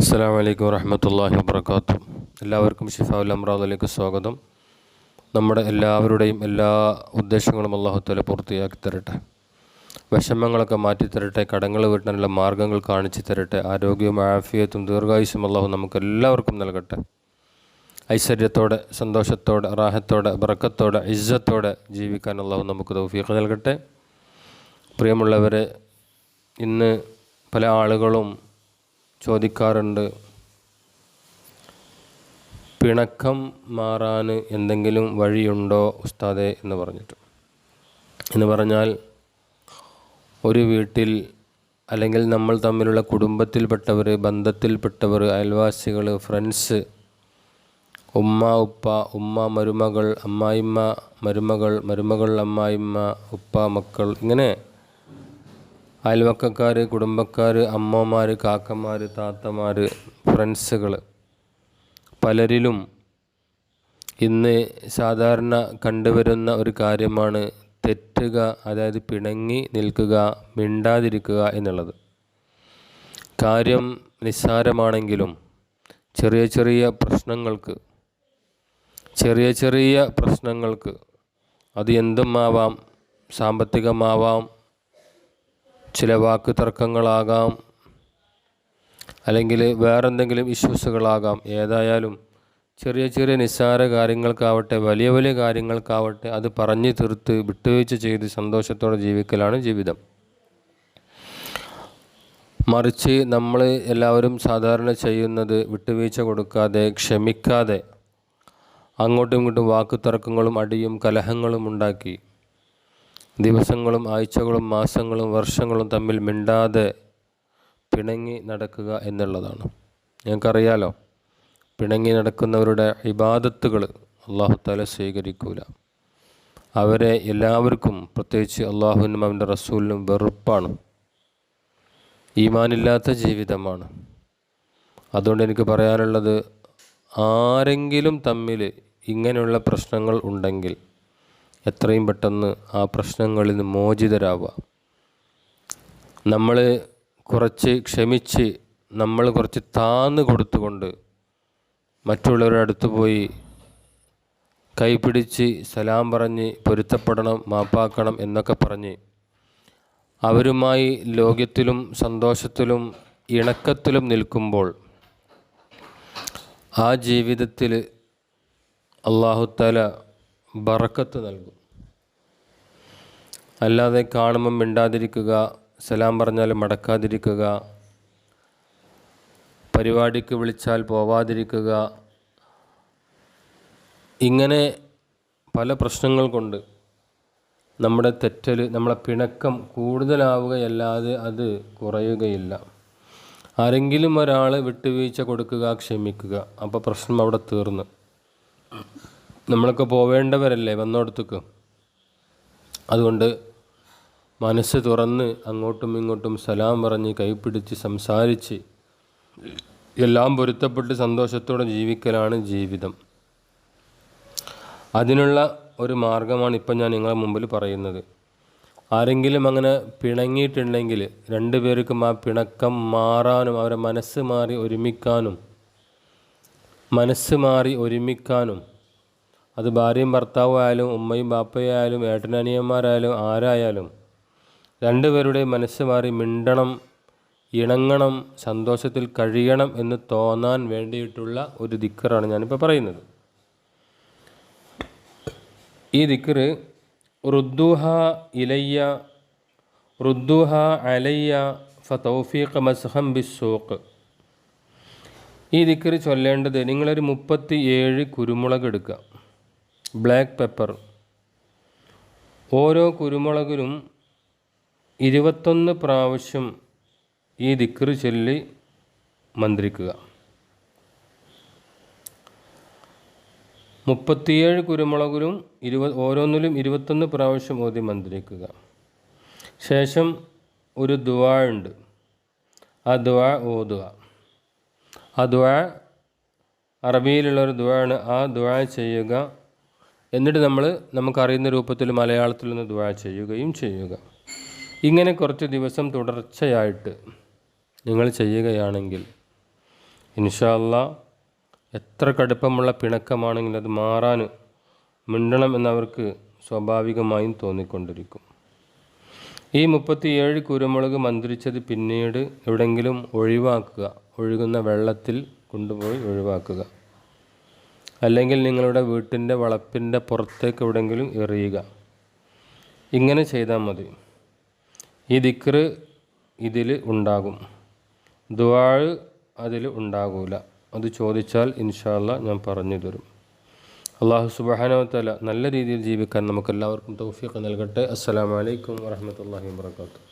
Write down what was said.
അസ്സാം വലൈക്കും വറഹമത്തല്ലാഹി വാബർക്കാത്തു എല്ലാവർക്കും ഷിഫാഉൽ അമ്രാദിലേക്ക് സ്വാഗതം. നമ്മുടെ എല്ലാവരുടെയും എല്ലാ ഉദ്ദേശങ്ങളും അള്ളാഹുത്തല പൂർത്തിയാക്കി തരട്ടെ. വിഷമങ്ങളൊക്കെ മാറ്റിത്തരട്ടെ കടങ്ങൾ വീട്ടാനുള്ള മാർഗങ്ങൾ കാണിച്ചു തരട്ടെ ആരോഗ്യവും ആഫിയത്തും ദീർഘായുസും അള്ളാഹു നമുക്ക് എല്ലാവർക്കും നൽകട്ടെ. ഐശ്വര്യത്തോടെ സന്തോഷത്തോടെ റാഹത്തോടെ ബറക്കത്തോടെ ഇജ്ജത്തോടെ ജീവിക്കാൻ അള്ളാഹു നമുക്ക് തൗഫീഖ് നൽകട്ടെ. പ്രിയമുള്ളവരെ ഇന്ന് പല ആളുകളും ചോദിക്കാറുണ്ട്. പിണക്കം മാറാൻ എന്തെങ്കിലും വഴിയുണ്ടോ ഉസ്താദെ എന്ന് പറഞ്ഞിട്ട്. എന്ന് പറഞ്ഞാൽ ഒരു വീട്ടിൽ അല്ലെങ്കിൽ നമ്മൾ തമ്മിലുള്ള കുടുംബത്തിൽപ്പെട്ടവർ ബന്ധത്തിൽപ്പെട്ടവർ അയൽവാസികൾ ഫ്രണ്ട്സ് ഉമ്മ ഉപ്പ ഉമ്മ മരുമകൾ അമ്മായിമ്മ മരുമകൾ മരുമകൾ അമ്മായിമ്മ ഉപ്പ മക്കൾ ഇങ്ങനെ അയൽവക്കക്കാർ കുടുംബക്കാർ അമ്മമാർ കാക്കമാർ താത്തമാർ ഫ്രണ്ട്സുകൾ. പലരിലും ഇന്ന് സാധാരണ കണ്ടുവരുന്ന ഒരു കാര്യമാണ് തെറ്റുക അതായത് പിണങ്ങി നിൽക്കുക മിണ്ടാതിരിക്കുക എന്നുള്ളത്. കാര്യം നിസ്സാരമാണെങ്കിലും ചെറിയ ചെറിയ പ്രശ്നങ്ങൾക്ക് ചെറിയ ചെറിയ പ്രശ്നങ്ങൾക്ക് അത് എന്തും ആവാം സാമ്പത്തികമാവാം ചില വാക്ക് തർക്കങ്ങളാകാം. അല്ലെങ്കിൽ വേറെന്തെങ്കിലും ഇഷ്യൂസുകളാകാം. ഏതായാലും ചെറിയ ചെറിയ നിസ്സാര കാര്യങ്ങൾക്കാവട്ടെ വലിയ വലിയ കാര്യങ്ങൾക്കാവട്ടെ അത് പറഞ്ഞു തീർത്ത് വിട്ടുവീഴ്ച ചെയ്ത് സന്തോഷത്തോടെ ജീവിക്കലാണ് ജീവിതം. മറിച്ച് നമ്മൾ എല്ലാവരും സാധാരണ ചെയ്യുന്നത് വിട്ടുവീഴ്ച കൊടുക്കാതെ ക്ഷമിക്കാതെ അങ്ങോട്ടും ഇങ്ങോട്ടും വാക്കുതർക്കങ്ങളും അടിയും കലഹങ്ങളും ഉണ്ടാക്കി. ദിവസങ്ങളും ആഴ്ചകളും മാസങ്ങളും വർഷങ്ങളും തമ്മിൽ മിണ്ടാതെ പിണങ്ങി നടക്കുക എന്നുള്ളതാണ്. ഞങ്ങൾക്കറിയാലോ പിണങ്ങി നടക്കുന്നവരുടെ ഇബാദത്തുകൾ അള്ളാഹു താല സ്വീകരിക്കൂല. അവരെ എല്ലാവർക്കും പ്രത്യേകിച്ച് അള്ളാഹുവിനും അവന്റെ റസൂലിനും വെറുപ്പാണ്. ഈമാനില്ലാത്ത ജീവിതമാണ്. അതുകൊണ്ട് എനിക്ക് പറയാനുള്ളത് ആരെങ്കിലും തമ്മിൽ ഇങ്ങനെയുള്ള പ്രശ്നങ്ങൾ ഉണ്ടെങ്കിൽ എത്രയും പെട്ടെന്ന് ആ പ്രശ്നങ്ങളിൽ നിന്ന് മോചിതരാവുക. നമ്മൾ കുറച്ച് ക്ഷമിച്ച് നമ്മൾ കുറച്ച് താന്ന് കൊടുത്തുകൊണ്ട് മറ്റുള്ളവരുടെ അടുത്ത് പോയി കൈപിടിച്ച് സലാം പറഞ്ഞ് പൊരുത്തപ്പെടണം മാപ്പാക്കണം എന്നൊക്കെ പറഞ്ഞ് അവരുമായി ലോകത്തിലും സന്തോഷത്തിലും ഇണക്കത്തിലും നിൽക്കുമ്പോൾ ആ ജീവിതത്തിൽ അള്ളാഹുത്താല ബറക്കത്ത് നൽകും. അല്ലാതെ കാണുമ്പം മിണ്ടാതിരിക്കുക സലാം പറഞ്ഞാൽ മടക്കാതിരിക്കുക പരിപാടിക്ക് വിളിച്ചാൽ പോവാതിരിക്കുക ഇങ്ങനെ പല പ്രശ്നങ്ങൾ കൊണ്ട് നമ്മുടെ തെറ്റൽ നമ്മളെ പിണക്കം കൂടുതലാവുകയല്ലാതെ അത് കുറയുകയില്ല. ആരെങ്കിലും ഒരാൾ വിട്ടുവീഴ്ച കൊടുക്കുക ക്ഷമിക്കുക അപ്പോൾ പ്രശ്നം അവിടെ തീർന്നു. നമ്മളൊക്കെ പോവേണ്ടവരല്ലേ വന്നോടത്തേക്ക്? അതുകൊണ്ട് മനസ്സ് തുറന്ന് അങ്ങോട്ടും ഇങ്ങോട്ടും സലാം പറഞ്ഞ് കൈപ്പിടിച്ച് സംസാരിച്ച് എല്ലാം പൊരുത്തപ്പെട്ട് സന്തോഷത്തോടെ ജീവിക്കലാണ് ജീവിതം. അതിനുള്ള ഒരു മാർഗമാണ് ഇപ്പം ഞാൻ നിങ്ങളുടെ മുമ്പിൽ പറയുന്നത്. ആരെങ്കിലും അങ്ങനെ പിണങ്ങിയിട്ടുണ്ടെങ്കിൽ രണ്ടുപേർക്കും ആ പിണക്കം മാറാനും അവരെ മനസ്സ് മാറി ഒരുമിക്കാനും മനസ്സ് മാറി ഒരുമിക്കാനും അത് ഭാര്യയും ഭർത്താവും ആയാലും ഉമ്മയും ബാപ്പയും ആയാലും ഏട്ടനനിയന്മാരായാലും ആരായാലും. രണ്ടുപേരുടെ മനസ്സ് മാറി മിണ്ടണം ഇണങ്ങണം സന്തോഷത്തിൽ കഴിയണം എന്ന് തോന്നാൻ വേണ്ടിയിട്ടുള്ള ഒരു ദിക്കറാണ് ഞാനിപ്പോൾ പറയുന്നത്. ഈ ദിക്കറ് റുദ്ദുഹ ഇലയ്യ റുദ്ദുഹ അലയ്യ ഫ തൗഫീഖ് മസ്ഹം ബിസോക്ക് ഈ ദിക്കറ് ചൊല്ലേണ്ടത് നിങ്ങളൊരു മുപ്പത്തി ഏഴ് കുരുമുളക് എടുക്കുക. Black pepper. ഓരോ കുരുമുളകിലും ഇരുപത്തൊന്ന് പ്രാവശ്യം ഈ ദിക്കറ് ചൊല്ലി മന്ത്രിക്കുക. മുപ്പത്തിയേഴ് കുരുമുളകിലും ഇരുപത് ഓരോന്നിലും ഇരുപത്തൊന്ന് പ്രാവശ്യം ഓതി മന്ത്രിക്കുക. ശേഷം ഒരു ദുവാ ഉണ്ട്. ആ ദുവാ ഓതുക. ആ ദുവാ അറബിയിലുള്ള ഒരു ദുവാണ് ആ ദുവാ ചെയ്യുക. എന്നിട്ട് നമ്മൾ നമുക്കറിയുന്ന രൂപത്തിൽ മലയാളത്തിൽ നിന്ന് ദുവാ ചെയ്യുകയും ചെയ്യുക. ഇങ്ങനെ കുറച്ച് ദിവസം തുടർച്ചയായിട്ട് നിങ്ങൾ ചെയ്യുകയാണെങ്കിൽ ഇൻഷാല്ല എത്ര കടുപ്പമുള്ള പിണക്കമാണെങ്കിലും അത് മാറാൻ മിണ്ടണം എന്നവർക്ക് സ്വാഭാവികമായും തോന്നിക്കൊണ്ടിരിക്കും. ഈ മുപ്പത്തിയേഴ് കുരുമുളക് മന്ത്രിച്ചത് പിന്നീട് എവിടെങ്കിലും ഒഴിവാക്കുക. ഒഴുകുന്ന വെള്ളത്തിൽ കൊണ്ടുപോയി ഒഴിവാക്കുക. അല്ലെങ്കിൽ നിങ്ങളുടെ വീട്ടിന്റെ വളപ്പിന്റെ പുറത്തേക്ക് എവിടെയെങ്കിലും എറിയുക. ഇങ്ങനെ ചെയ്താൽ മതി. ഈ ദിക്റ് ഇതിൽ ഉണ്ടാകും. ദുവാഴ് അതിൽ ഉണ്ടാകൂല. അത് ചോദിച്ചാൽ ഇൻഷാല്ല ഞാൻ പറഞ്ഞു തരും. അള്ളാഹു സുബാനവത്തല നല്ല രീതിയിൽ ജീവിക്കാൻ നമുക്കെല്ലാവർക്കും തൗഫീഖ് നൽകട്ടെ. അസ്സാം വലൈക്കും വാഹമത്തല്ലാഹി വാത്തു